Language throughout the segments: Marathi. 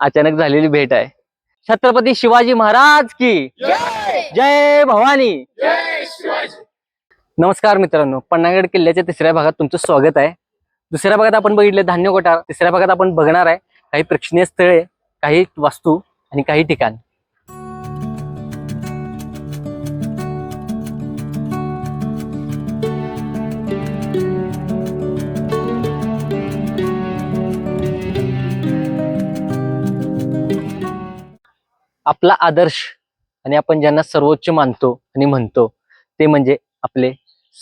अचानक झालेली भेट आहे. छत्रपती शिवाजी महाराज की जय भवानी. नमस्कार मित्रांनो पन्नागड किल्ल्याच्या तिसऱ्या भागात तुमचं स्वागत आहे. दुसऱ्या भागात आपण बघितले धान्य कोठार तिसऱ्या भागात आपण बघणार आहे काही प्रेक्षणीय स्थळे काही वास्तू आणि काही ठिकाण. आपला आदर्श आणि आपण ज्यांना सर्वोच्च मानतो आणि म्हणतो ते म्हणजे आपले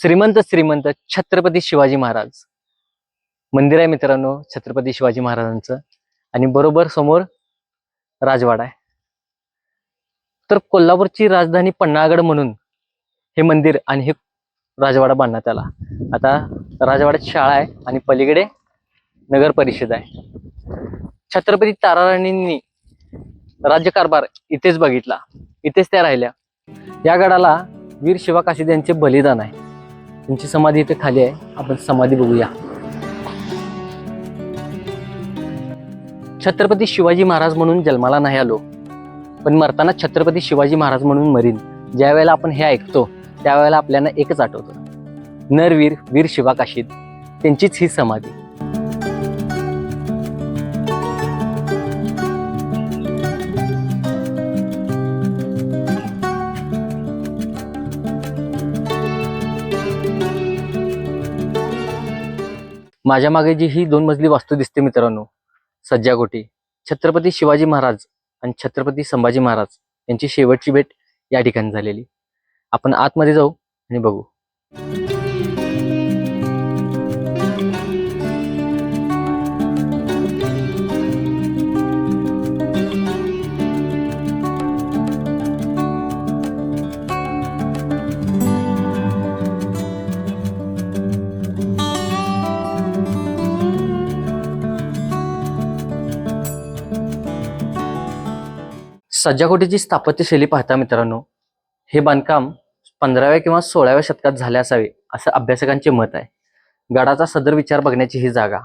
श्रीमंत श्रीमंत छत्रपती शिवाजी महाराज. मंदिर आहे मित्रांनो छत्रपती शिवाजी महाराजांचं. आणि बरोबर समोर राजवाडा आहे. तर कोल्हापूरची राजधानी पन्हाळगड म्हणून हे मंदिर आणि हे राजवाडा बांधण्यात आला. आता राजवाड्यात शाळा आहे आणि पलीकडे नगर परिषद आहे. छत्रपती ताराराणींनी राज्यकारभार इथेच बघितला. इथेच त्या राहिल्या. या गडाला वीर शिवा काशीद यांचे बलिदान आहे. त्यांची समाधी इथे खाली आहे. आपण समाधी बघूया. छत्रपती शिवाजी महाराज म्हणून जन्माला नाही आलो. पण मरताना छत्रपती शिवाजी महाराज म्हणून मरीन. ज्या वेळेला आपण हे ऐकतो त्यावेळेला आपल्याला एकच आठवतं. नरवीर वीर शिवा काशीद त्यांचीच ही समाधी. माझ्या मागे जी ही दोन मजली वास्तू दिसते मित्रांनो सज्जागोटी छत्रपती शिवाजी महाराज आणि छत्रपती संभाजी महाराज यांची शेवटची भेट या ठिकाणी झालेली. आपण आतमध्ये जाऊ आणि बघू. सज्जाकोटीची स्थापत्यशैली पाहता मित्रांनो हे बांधकाम पंधराव्या किंवा सोळाव्या शतकात झाले असावे असं अभ्यासकांचे मत आहे. गडाचा सदर विचार बघण्याची ही जागा.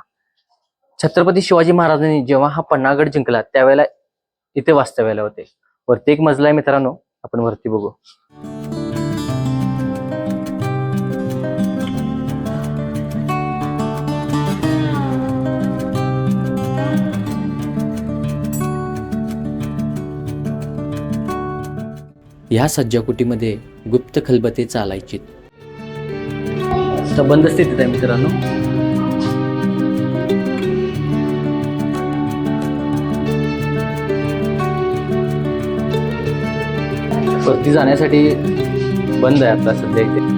छत्रपती शिवाजी महाराजांनी जेव्हा हा पन्नागड जिंकला त्यावेळेला इथे वास्तव्याला होते. वरती एक मजला आहे मित्रांनो आपण वरती बघू. ह्या सज्जाकुटीमध्ये गुप्त खलबते चालायचे संबंध स्थितीत आहे मित्रांनो. वरती जाण्यासाठी बंद आहे आता सध्या इथे.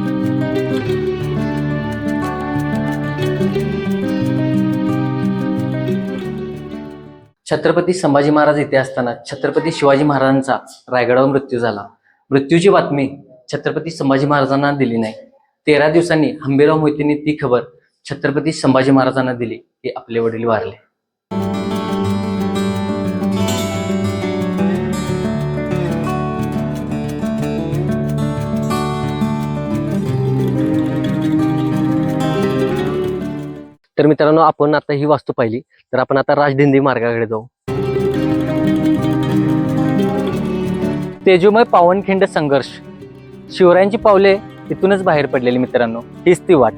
छत्रपती संभाजी महाराज इथे असताना छत्रपती शिवाजी महाराजांचा रायगडावर मृत्यू झाला. मृत्यूची बातमी छत्रपती संभाजी महाराजांना दिली नाही. तेरा दिवसांनी हंबीराव मोहितेंनी ती खबर छत्रपती संभाजी महाराजांना दिली की आपले वडील वारले. तर मित्रांनो आपण आता ही वास्तू पाहिली. तर आपण आता राजदिंडी मार्गाकडे जाऊ. तेजोमय पावनखिंड संघर्ष. शिवरायांची पावले इथूनच बाहेर पडलेली मित्रांनो. हीच ती वाट.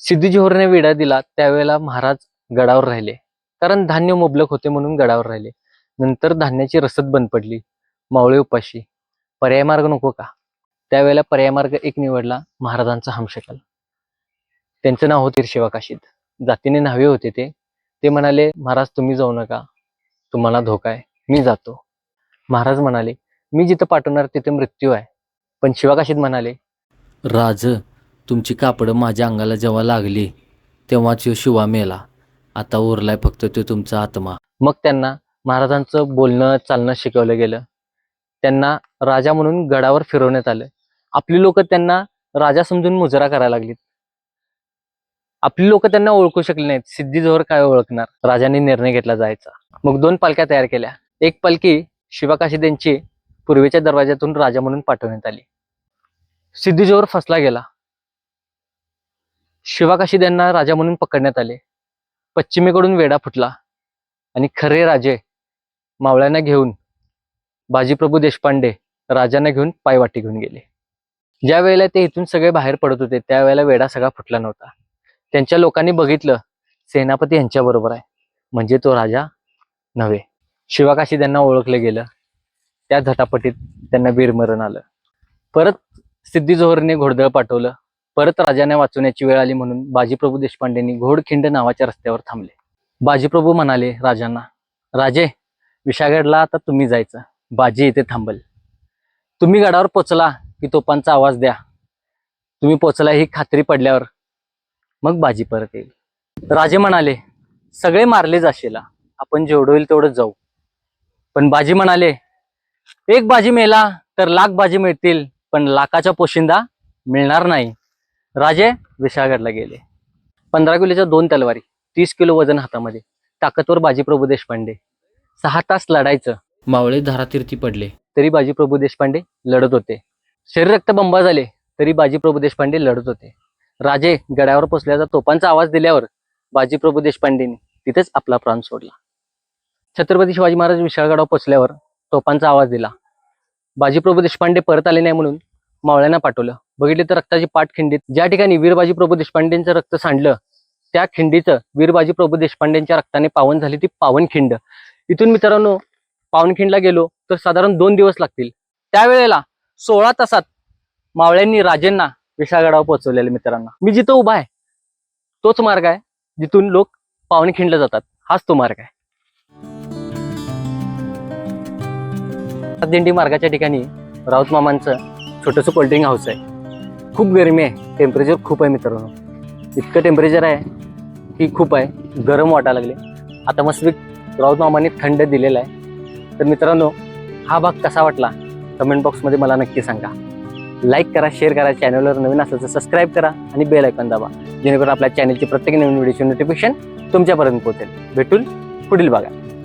सिद्धी जोहरने विडा दिला त्यावेळेला महाराज गडावर राहिले. कारण धान्य मुबलक होते म्हणून गडावर राहिले. नंतर धान्याची रसद बंद पडली. मावळे उपाशी. पर्याय मार्ग नको का? त्यावेळेला पर्याय मार्ग एक निवडला महाराजांचा हमशकल. त्यांचं नाव होते शिवा काशीद. जातीने न्हावे होते ते. ते म्हणाले महाराज तुम्ही जाऊ नका. तुम्हाला धोका आहे. मी जातो. महाराज म्हणाले मी जिथं पाठवणार तिथे मृत्यू आहे. पण शिवाकाशीद म्हणाले राज तुमची कापडं माझ्या अंगाला जेव्हा लागली तेव्हाच ह्यो शिवा मेला. आता उरलाय फक्त तो तुमचा आत्मा. मग त्यांना महाराजांचं बोलणं चालणं शिकवलं गेलं. त्यांना राजा म्हणून गडावर फिरवण्यात आलं. आपली लोक त्यांना राजा समजून मुजरा करायला लागलीत. आपली लोक त्यांना ओळखू शकली नाहीत. सिद्धी जोहर काय ओळखणार? राजांनी निर्णय घेतला जायचा. मग दोन पालख्या तयार केल्या. एक पालखी शिवाकाशीदेंची पूर्वेच्या दरवाज्यातून राजा म्हणून पाठवण्यात आली. सिद्धी जोहर फसला गेला. शिवाकाशीदेंना राजा म्हणून पकडण्यात आले. पश्चिमेकडून वेढा फुटला आणि खरे राजे मावळ्यांना घेऊन बाजीप्रभू देशपांडे राजांना घेऊन पायवाटी घेऊन गेले. ज्या वेळेला ते इथून सगळे बाहेर पडत होते त्यावेळेला वेढा सगळा फुटला नव्हता. त्यांच्या लोकांनी बघितलं सेनापती यांच्या बरोबर आहे. म्हणजे तो राजा नव्हे. शिवाकाशी त्यांना ओळखलं गेलं. त्या झटापटीत त्यांना वीरमरण आलं. परत सिद्धी जोहरने घोडदळ पाठवलं. परत राजाने वाचवण्याची वेळ आली म्हणून बाजीप्रभू देशपांडेंनी घोडखिंड नावाच्या रस्त्यावर थांबले. बाजीप्रभू म्हणाले राजांना राजे विशागडला आता तुम्ही जायचं. बाजी इथे थांबल. तुम्ही गडावर पोचला की तोपांचा आवाज द्या. तुम्ही पोचला ही खात्री पडल्यावर मग बाजी परत येईल. राजे म्हणाले सगळे मारले जाशीला. आपण जेवढं होईल तेवढं जाऊ. पण बाजी म्हणाले एक बाजी मेला तर लाख बाजी मिळतील पण लाखाच्या पोशिंदा मिळणार नाही. राजे विशाळगडला गेले. पंधरा किलोच्या दोन तलवारी तीस किलो वजन हातामध्ये ताकदवर बाजीप्रभू देशपांडे. सहा तास लढायचं. मावळे धारातीर्थी पडले. तरी बाजीप्रभू देशपांडे लढत होते. शरीर रक्त बंबा झाले तरी बाजीप्रभू देशपांडे लढत होते. राजे गडावर पोचल्याचा तोफांचा आवाज दिल्यावर बाजीप्रभू देशपांडेंनी तिथेच आपला प्राण सोडला. छत्रपती शिवाजी महाराज विशाळगडावर पोचल्यावर तोफांचा आवाज दिला. बाजीप्रभू देशपांडे परत आले नाही म्हणून मावळ्यांना पाठवलं. बघितले तर रक्ताची पाठ खिंडीत ज्या ठिकाणी वीरबाजी प्रभू देशपांडेंचं रक्त सांडलं त्या खिंडीचं वीरबाजी प्रभू देशपांडेंच्या रक्ताने पावन झाली ती पावनखिंड इथून मित्रांनो पावनखिंडला गेलो तर साधारण दोन दिवस लागतील. त्यावेळेला सोळा तासात मावळ्यांनी राजेंना विशाळगडावर पोहोचवलेले मित्रांना. मी जिथं उभा आहे तोच मार्ग आहे जिथून लोक पावनखिंडला जातात. हाच तो मार्ग आहे. दिंडी मार्गाच्या ठिकाणी राऊत मामांचं छोटंसं कोल्ड्रिंक हाऊस आहे. खूप गरमी आहे टेम्परेचर खूप आहे मित्रांनो. इतकं टेम्परेचर आहे की खूप आहे गरम वाटायला लागले. आता मस्त राऊत मामाने थंड दिलेला आहे. तर मित्रांनो हा भाग कसा वाटला? कमेंट बॉक्समध्ये मला नक्की सांगा. लाईक करा शेअर करा चॅनलवर नवीन असेल तर सबस्क्राईब करा आणि बेल ऐकून दाबा. जेणेकरून आपल्या चॅनलची प्रत्येक नवीन व्हिडिओची नोटिफिकेशन तुमच्यापर्यंत पोहोचेल. भेटून पुढील भागात.